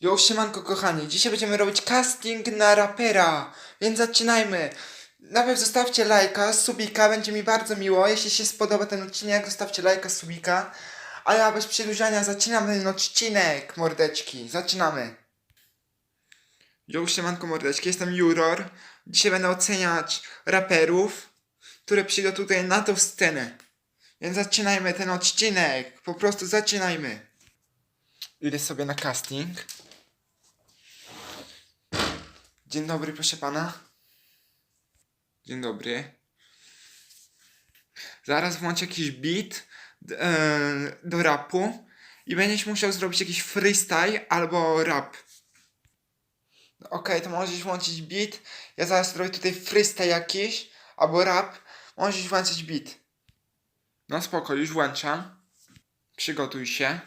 Jo, siemanko kochani, dzisiaj będziemy robić casting na rapera, więc zaczynajmy. Najpierw zostawcie lajka, subika, będzie mi bardzo miło. Jeśli się spodoba ten odcinek, zostawcie lajka, subika. A ja bez przedłużania zaczynam ten odcinek, mordeczki. Zaczynamy. Jo, siemanko mordeczki, jestem Juror. Dzisiaj będę oceniać raperów, które przyjdą tutaj na tą scenę. Więc zaczynajmy ten odcinek, po prostu zaczynajmy. Idę sobie na casting. Dzień dobry, proszę pana. Dzień dobry. Zaraz włączę jakiś beat e, do rapu i będziesz musiał zrobić jakiś freestyle albo rap. Okej, to możesz włączyć beat. Ja zaraz zrobię tutaj freestyle jakiś albo rap. Możesz włączyć beat. No spoko, już włączam. Przygotuj się.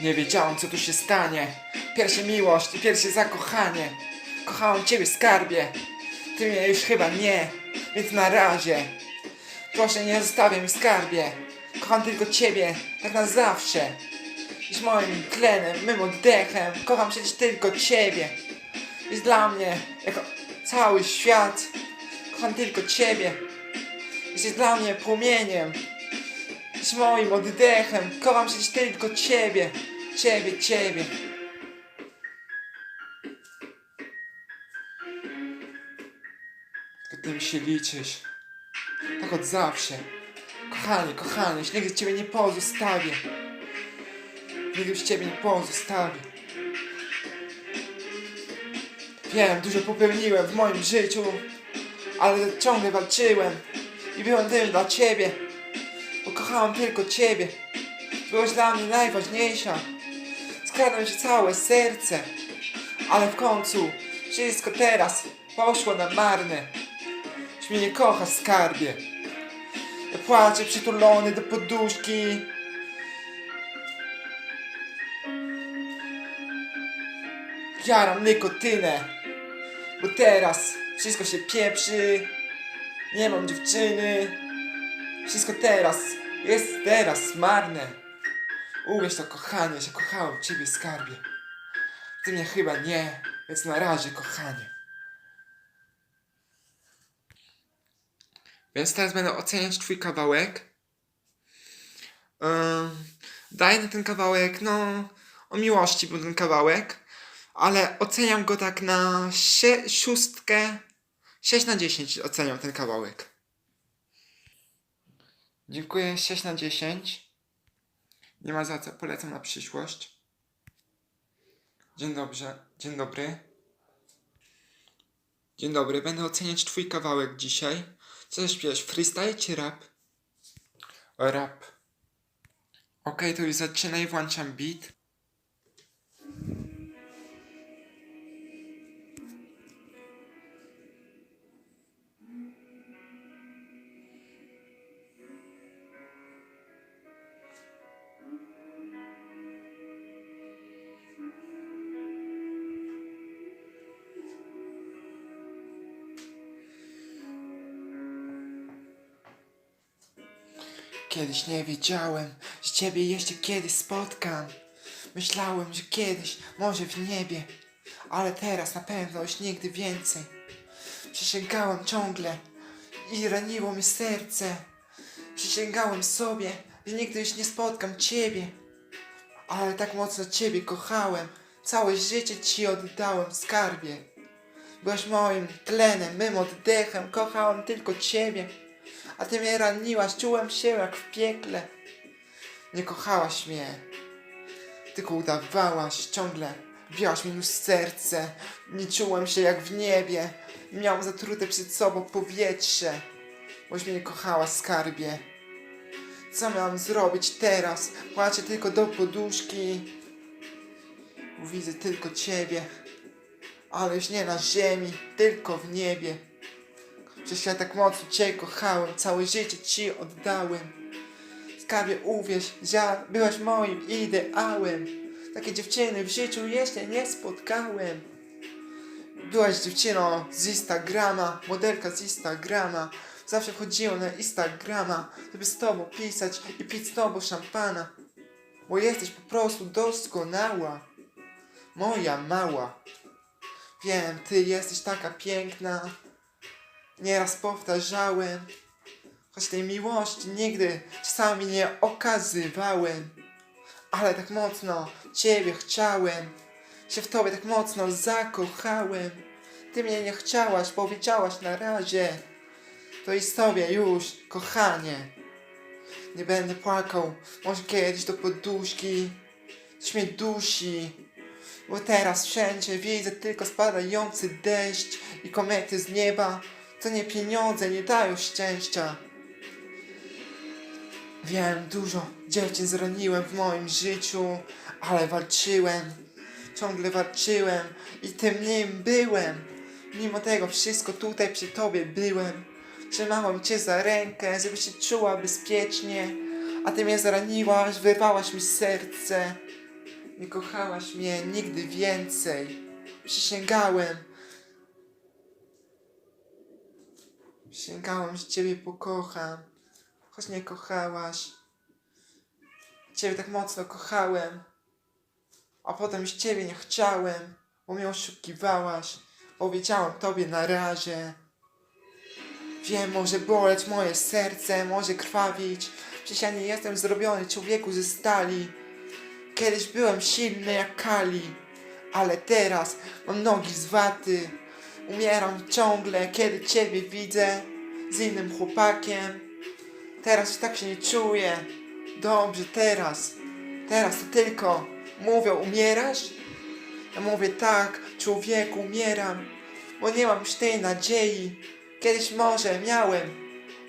Nie wiedziałam, co tu się stanie. Pierwsza miłość i pierwsze zakochanie. Kochałam ciebie, skarbie. Ty mnie już chyba nie, więc na razie. Proszę, nie zostawiaj mi skarbie. Kocham tylko ciebie, tak na zawsze. Jesteś moim tlenem, mym oddechem. Kocham przecież tylko ciebie. Jest dla mnie jako cały świat. Kocham tylko ciebie. Jesteś dla mnie płomieniem. Jesteś moim oddechem. Kocham przecież tylko ciebie. Ciebie, ciebie. Tylko ty mi się liczysz. Tak od zawsze. Kochanie, kochanie, już nigdy ciebie nie pozostawię. Nigdy już ciebie nie pozostawię. Wiem, dużo popełniłem w moim życiu, ale ciągle walczyłem i byłem tym dla ciebie, bo kochałem tylko ciebie. Byłaś dla mnie najważniejsza. Skradłem ci całe serce, ale w końcu wszystko teraz poszło na marne. Już mnie nie kochasz, skarbie. Ja płaczę przytulony do poduszki. Jaram nikotynę, bo teraz wszystko się pieprzy. Nie mam dziewczyny. Wszystko teraz jest teraz marne. Uwierz to kochanie, że kochałem ciebie skarbie. Ty mnie chyba nie, więc na razie kochanie. Więc teraz będę oceniać twój kawałek. Ym, daję na ten kawałek, no, o miłości był ten kawałek, ale oceniam go tak na sie- szóstkę, 6 na 10 oceniam ten kawałek. Dziękuję, 6 na 10. Nie ma za co, polecam na przyszłość. Dzień dobry, dzień dobry. Dzień dobry, będę oceniać twój kawałek dzisiaj. Co zaśpiewasz, freestyle czy rap? O, rap. Okej, to już zaczynaj, włączam beat. Kiedyś nie wiedziałem, że ciebie jeszcze kiedyś spotkam. Myślałem, że kiedyś, może w niebie, ale teraz na pewno już nigdy więcej. Przysięgałem ciągle i raniło mi serce. Przysięgałem sobie, że nigdy już nie spotkam ciebie. Ale tak mocno ciebie kochałem, całe życie ci oddałem skarbie. Byłaś moim tlenem, mym oddechem, kochałem tylko ciebie. A ty mnie raniłaś, czułem się jak w piekle. Nie kochałaś mnie, tylko udawałaś ciągle. Biłaś mi już serce, nie czułem się jak w niebie. Miałem zatrute przed sobą powietrze, boś mnie nie kochała skarbie. Co miałem zrobić teraz? Płaczę tylko do poduszki. Widzę tylko ciebie, ale już nie na ziemi, tylko w niebie. Przecież ja tak mocno cię kochałem, całe życie ci oddałem. Skarbie uwierz, że byłaś moim ideałem. Takiej dziewczyny w życiu jeszcze nie spotkałem. Byłaś dziewczyną z Instagrama, modelka z Instagrama. Zawsze chodziłem na Instagrama, żeby z tobą pisać i pić z tobą szampana. Bo jesteś po prostu doskonała. Moja mała. Wiem, ty jesteś taka piękna. Nieraz powtarzałem. Choć tej miłości nigdy czasami nie okazywałem. Ale tak mocno ciebie chciałem. Się w tobie tak mocno zakochałem. Ty mnie nie chciałaś, powiedziałaś na razie. To i z tobie już, kochanie. Nie będę płakał, może kiedyś do poduszki. Coś mnie dusi. Bo teraz wszędzie widzę tylko spadający deszcz i komety z nieba. To nie pieniądze nie dają szczęścia. Wiem, dużo dziewczyn zraniłem w moim życiu, ale walczyłem. Ciągle walczyłem i tym nim byłem. Mimo tego wszystko tutaj przy tobie byłem. Trzymałem cię za rękę, żebyś się czuła bezpiecznie. A ty mnie zraniłaś, wyrwałaś mi serce. Nie kochałaś mnie nigdy więcej. Przysięgałem. Przysięgałem, że ciebie pokocham. Choć nie kochałaś. Ciebie tak mocno kochałem. A potem już ciebie nie chciałem, bo mnie oszukiwałaś. Powiedziałem tobie na razie. Wiem, może boleć moje serce, może krwawić. Przecież ja nie jestem zrobiony człowieku ze stali. Kiedyś byłem silny jak kali, ale teraz mam nogi z waty. Umieram ciągle, kiedy ciebie widzę z innym chłopakiem. Teraz tak się nie czuję. Dobrze, teraz. Teraz to tylko mówią, umierasz? Ja mówię tak, człowieku, umieram, bo nie mam już tej nadziei. Kiedyś może miałem,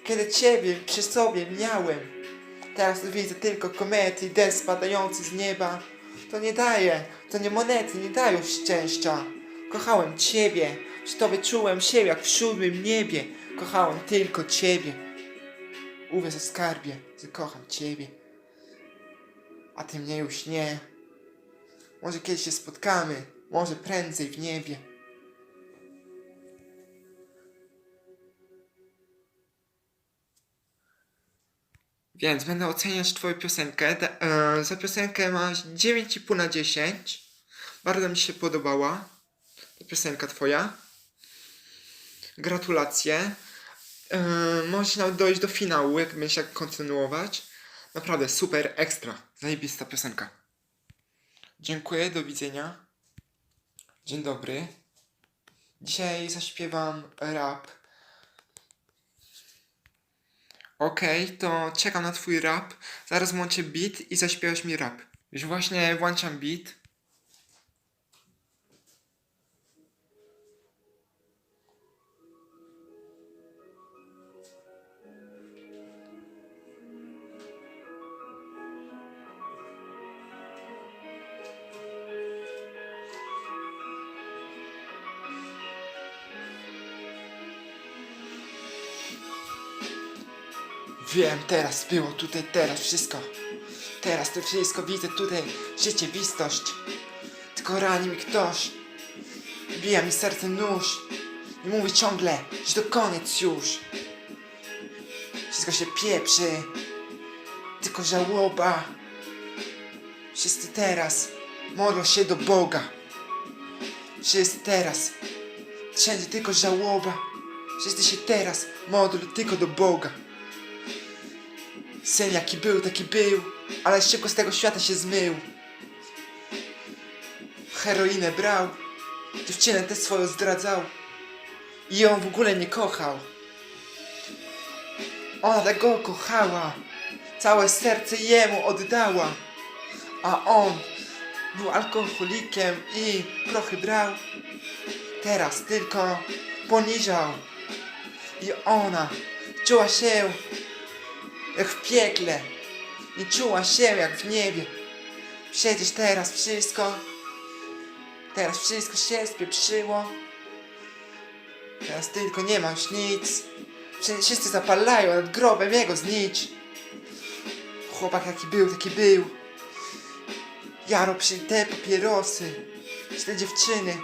kiedy ciebie przy sobie miałem. Teraz widzę tylko komety i spadający z nieba. To nie daje, to nie monety, nie dają szczęścia. Kochałem ciebie, przy tobie czułem się jak w siódmym niebie. Kochałem tylko ciebie. Uwierz ze skarbie, że kocham ciebie. A ty mnie już nie. Może kiedyś się spotkamy, może prędzej w niebie. Więc będę oceniać twoją piosenkę. E, za piosenkę masz 9,5 na 10. Bardzo mi się podobała. Ta piosenka twoja. Gratulacje. E, nawet dojść do finału, jak będziesz jak kontynuować. Naprawdę super, ekstra. Zajebista piosenka. Dziękuję, do widzenia. Dzień dobry. Dzisiaj zaśpiewam rap. Okej, to czekam na twój rap. Zaraz włączę beat i zaśpiewasz mi rap. Już właśnie włączam beat. Wiem, teraz było tutaj, teraz wszystko. Teraz to wszystko widzę tutaj, rzeczywistość. Tylko rani mi ktoś. Bija mi serce nóż. I mówi ciągle, że to koniec już. Wszystko się pieprzy. Tylko żałoba. Wszyscy teraz modlą się do Boga. Wszyscy teraz. Wszędzie tylko żałoba. Wszyscy się teraz modlą tylko do Boga. Sen jaki był, taki był, ale szybko z tego świata się zmył. Heroinę brał, dziewczynę tę swoją zdradzał. i ją w ogóle nie kochał. Ona tak go kochała, całe serce jemu oddała, a on był alkoholikiem i prochy brał. Teraz tylko poniżał i ona czuła się jak w piekle, nie czuła się jak w niebie. Przecież teraz wszystko, teraz wszystko się spieprzyło. Teraz tylko nie ma już nic. Wszyscy zapalają nad grobem jego znicz. Chłopak jaki był, taki był. Jaro przy te papierosy. Te dziewczyny.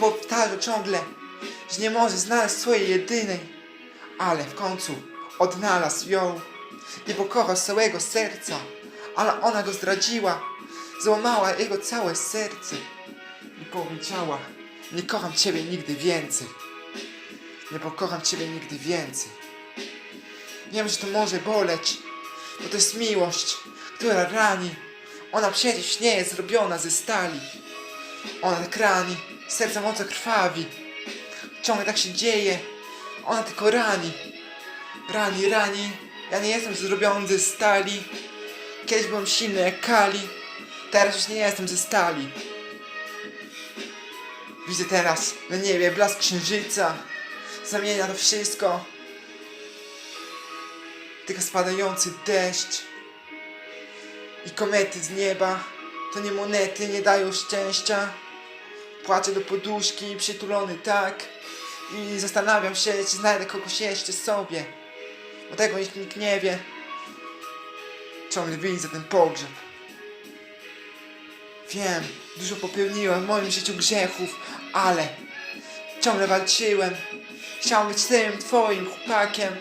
Powtarzał ciągle, że nie może znaleźć swojej jedynej. Ale w końcu odnalazł ją i pokochał z całego serca. Ale ona go zdradziła. Złamała jego całe serce. I powiedziała, nie kocham ciebie nigdy więcej. Nie pokocham ciebie nigdy więcej. Wiem, że to może boleć, bo to jest miłość, która rani. Ona przecież nie jest zrobiona ze stali. Ona tak rani, serce mocno krwawi. Ciągle tak się dzieje. Ona tylko rani. Rani, rani. Ja nie jestem zrobiony ze stali. Kiedyś byłem silny jak Kali. Teraz już nie jestem ze stali. Widzę teraz na niebie blask księżyca. Zamienia to wszystko. Tylko spadający deszcz. I komety z nieba. To nie monety, nie dają szczęścia. Płaczę do poduszki, przytulony tak. I zastanawiam się, czy znajdę kogoś jeszcze sobie. Bo tego nikt, nie wie. Ciągle widzę ten pogrzeb. Wiem, dużo popełniłem w moim życiu grzechów, ale ciągle walczyłem. Chciałem być tym twoim chłopakiem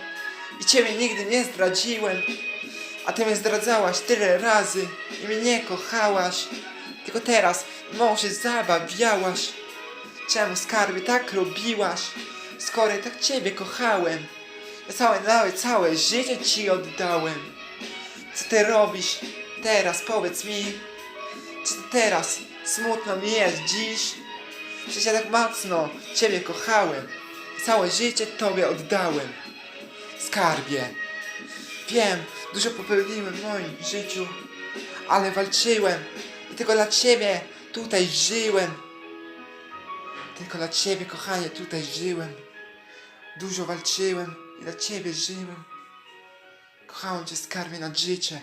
i ciebie nigdy nie zdradziłem. A ty mnie zdradzałaś tyle razy i mnie nie kochałaś. Tylko teraz mą się zabawiałaś. Czemu skarbie tak robiłaś? Skoro tak ciebie kochałem. Całe, nawet całe życie ci oddałem. Co ty robisz teraz? Powiedz mi. Czy teraz smutno mi jest dziś? Przecież ja tak mocno Ciebie kochałem. Całe życie Tobie oddałem. Skarbie. Wiem, dużo popełniłem w moim życiu, ale walczyłem i tylko dla Ciebie tutaj żyłem. Tylko dla Ciebie, kochanie, tutaj żyłem. Dużo walczyłem i dla Ciebie żyłem. Kochałem Cię, skarbie, nad życie.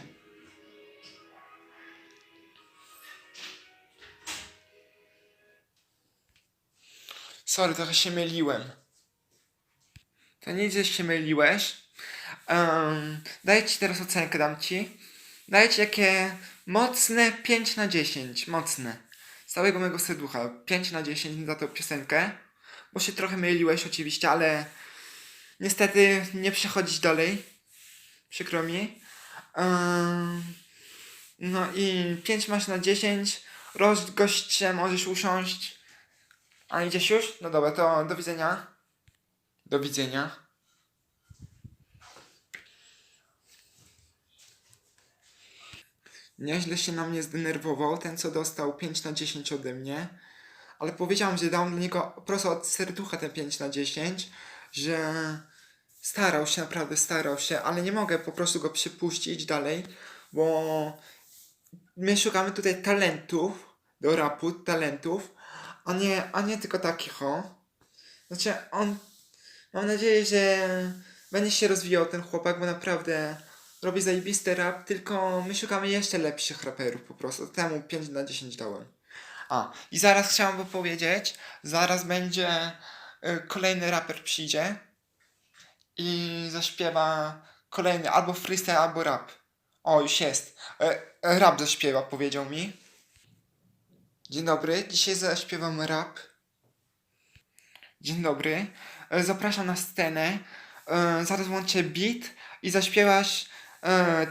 Sorry, trochę się myliłem. To nic, że się myliłeś. Um, daję ci teraz ocenkę, dam ci. Daję ci takie mocne 5 na 10. Mocne. Z całego mego serducha. 5 na 10 za tą piosenkę. Bo się trochę myliłeś oczywiście, ale niestety nie przechodzić dalej. Przykro mi. No i 5 masz na 10. Rozgość się, możesz usiąść. A idziesz już? No dobra, to do widzenia. Do widzenia. Nieźle się na mnie zdenerwował, ten co dostał 5 na 10 ode mnie. Ale powiedziałam, że dałem dla niego prosto od serducha te 5 na 10, że starał się, naprawdę starał się, ale nie mogę po prostu go przypuścić dalej, bo my szukamy tutaj talentów do rapu, talentów, a nie, a nie tylko takich, o. Znaczy, on, mam nadzieję, że będzie się rozwijał ten chłopak, bo naprawdę robi zajebisty rap, tylko my szukamy jeszcze lepszych raperów po prostu. Temu 5 na 10 dałem. A, i zaraz chciałem powiedzieć, zaraz będzie kolejny raper przyjdzie i zaśpiewa kolejny albo freestyle, albo rap. O, już jest. E, rap zaśpiewa, powiedział mi. Dzień dobry, dzisiaj zaśpiewam rap. Dzień dobry, e, zapraszam na scenę. Zaraz włączę beat i zaśpiewasz,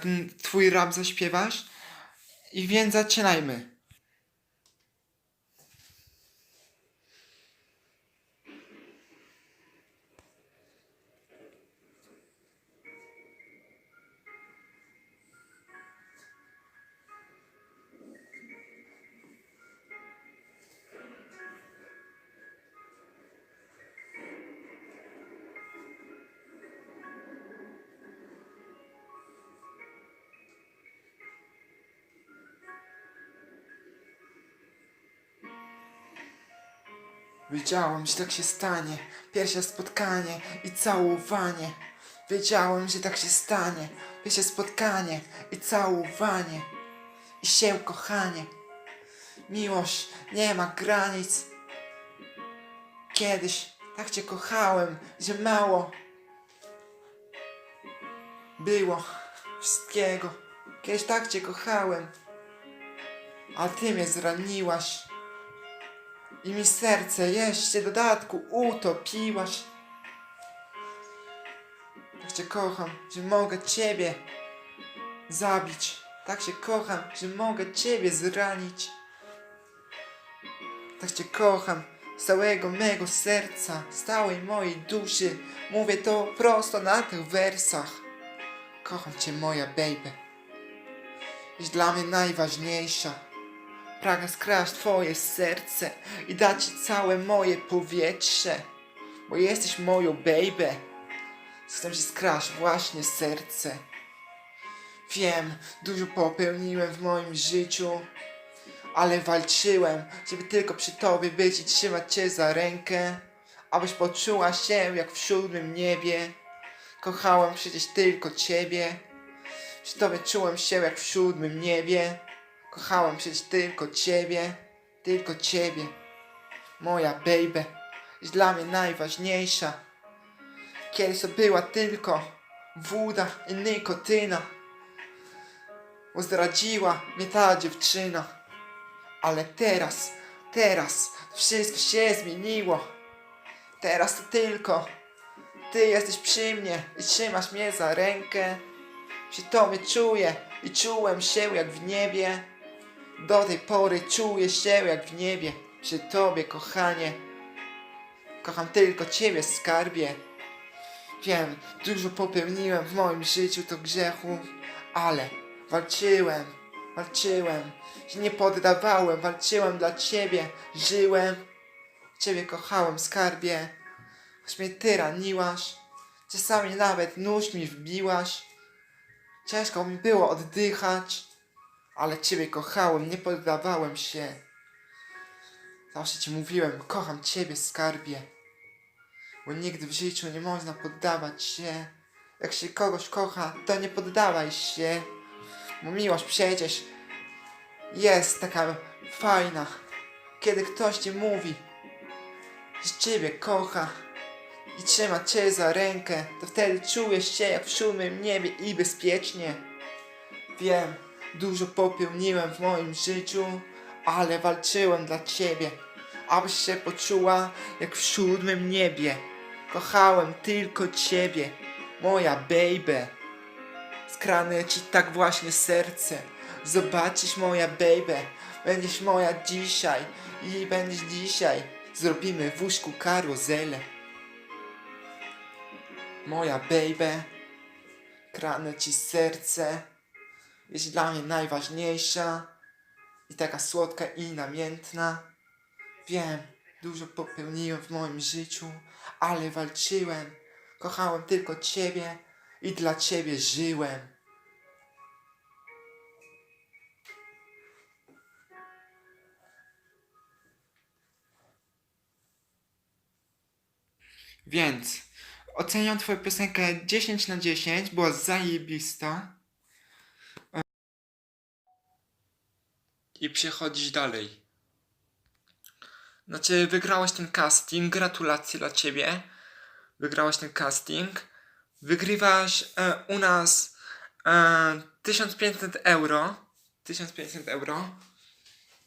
ten twój rap zaśpiewasz. I więc zaczynajmy. Wiedziałem, że tak się stanie. Pierwsze spotkanie i całowanie. Wiedziałem, że tak się stanie. Pierwsze spotkanie i całowanie. I się kochanie. Miłość nie ma granic. Kiedyś tak cię kochałem, że mało było wszystkiego. Kiedyś tak cię kochałem, a ty mnie zraniłaś. I mi serce jeszcze dodatku utopiłaś. Tak cię kocham, że mogę ciebie zabić. Tak cię kocham, że mogę ciebie zranić. Tak cię kocham z całego mego serca, z całej mojej duszy. Mówię to prosto na tych wersach. Kocham cię moja baby. Jesteś dla mnie najważniejsza. Pragnę skraść twoje serce i dać ci całe moje powietrze. Bo jesteś moją baby. Chcę ci skraść właśnie serce. Wiem, dużo popełniłem w moim życiu, ale walczyłem, żeby tylko przy tobie być i trzymać cię za rękę, abyś poczuła się jak w siódmym niebie. Kochałem przecież tylko ciebie. Przy tobie czułem się jak w siódmym niebie. Kochałem przecież tylko ciebie, tylko ciebie. Moja baby jest dla mnie najważniejsza. Kiedyś to była tylko woda i nikotyna. Bo zdradziła mnie ta dziewczyna. Ale teraz, teraz wszystko się zmieniło. Teraz to tylko ty jesteś przy mnie i trzymasz mnie za rękę. Przy tobie czuję i czułem się jak w niebie. Do tej pory czuję się jak w niebie. Przy tobie, kochanie. Kocham tylko ciebie, skarbie. Wiem, dużo popełniłem w moim życiu to grzechu, ale walczyłem, walczyłem, się nie poddawałem, walczyłem dla ciebie, żyłem. Ciebie kochałem, skarbie. Choć mnie ty raniłaś, czasami nawet nóż mi wbiłaś. Ciężko mi było oddychać, ale Ciebie kochałem, nie poddawałem się. Zawsze Ci mówiłem, kocham Ciebie, skarbie. Bo nigdy w życiu nie można poddawać się. Jak się kogoś kocha, to nie poddawaj się. Bo miłość przecież jest taka fajna. Kiedy ktoś Ci mówi, że Ciebie kocha i trzyma Cię za rękę, to wtedy czujesz się jak w siódmym niebie i bezpiecznie. Wiem, dużo popełniłem w moim życiu, ale walczyłem dla Ciebie, abyś się poczuła jak w siódmym niebie. Kochałem tylko Ciebie, moja baby. Skranę Ci tak właśnie serce. Zobaczysz moja baby, będziesz moja dzisiaj i będziesz dzisiaj. Zrobimy w łóżku karuzelę. Moja baby, kranę ci serce, jest dla mnie najważniejsza i taka słodka i namiętna. Wiem, dużo popełniłem w moim życiu, ale walczyłem, kochałem tylko ciebie i dla ciebie żyłem. Więc oceniam twoją piosenkę 10 na 10, była zajebista. I przechodzisz dalej. Znaczy, wygrałeś ten casting, gratulacje dla ciebie. Wygrałeś ten casting. Wygrywasz e, u nas e, 1500 euro. 1500 euro.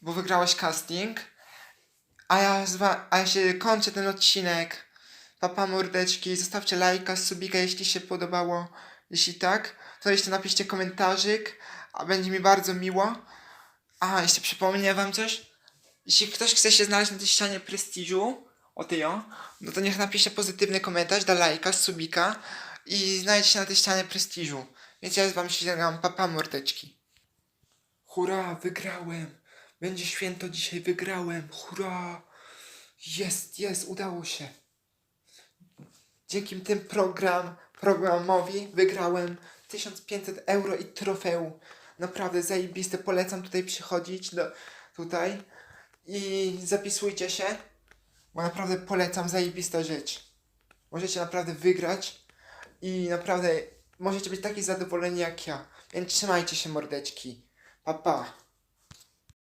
Bo wygrałeś casting. A ja, zwa- a ja się kończę ten odcinek. Papa mordeczki, zostawcie lajka, subika, jeśli się podobało. Jeśli tak, to jeszcze napiszcie komentarzyk, a będzie mi bardzo miło. A, jeszcze przypomnę wam coś. Jeśli ktoś chce się znaleźć na tej ścianie prestiżu, o tej o, no to niech napisze pozytywny komentarz, da lajka, subika i znajdzie się na tej ścianie prestiżu. Więc ja z wam ścigam, papa mordeczki. Hurra, wygrałem! Będzie święto dzisiaj, wygrałem! Hurra! Jest, jest, udało się. Dzięki tym program, programowi wygrałem 1500 euro i trofeum. Naprawdę zajebiste, polecam tutaj przychodzić do, tutaj i zapisujcie się. Bo naprawdę polecam zajebista rzecz. Możecie naprawdę wygrać i naprawdę możecie być taki zadowoleni jak ja. Więc trzymajcie się mordeczki. Pa pa.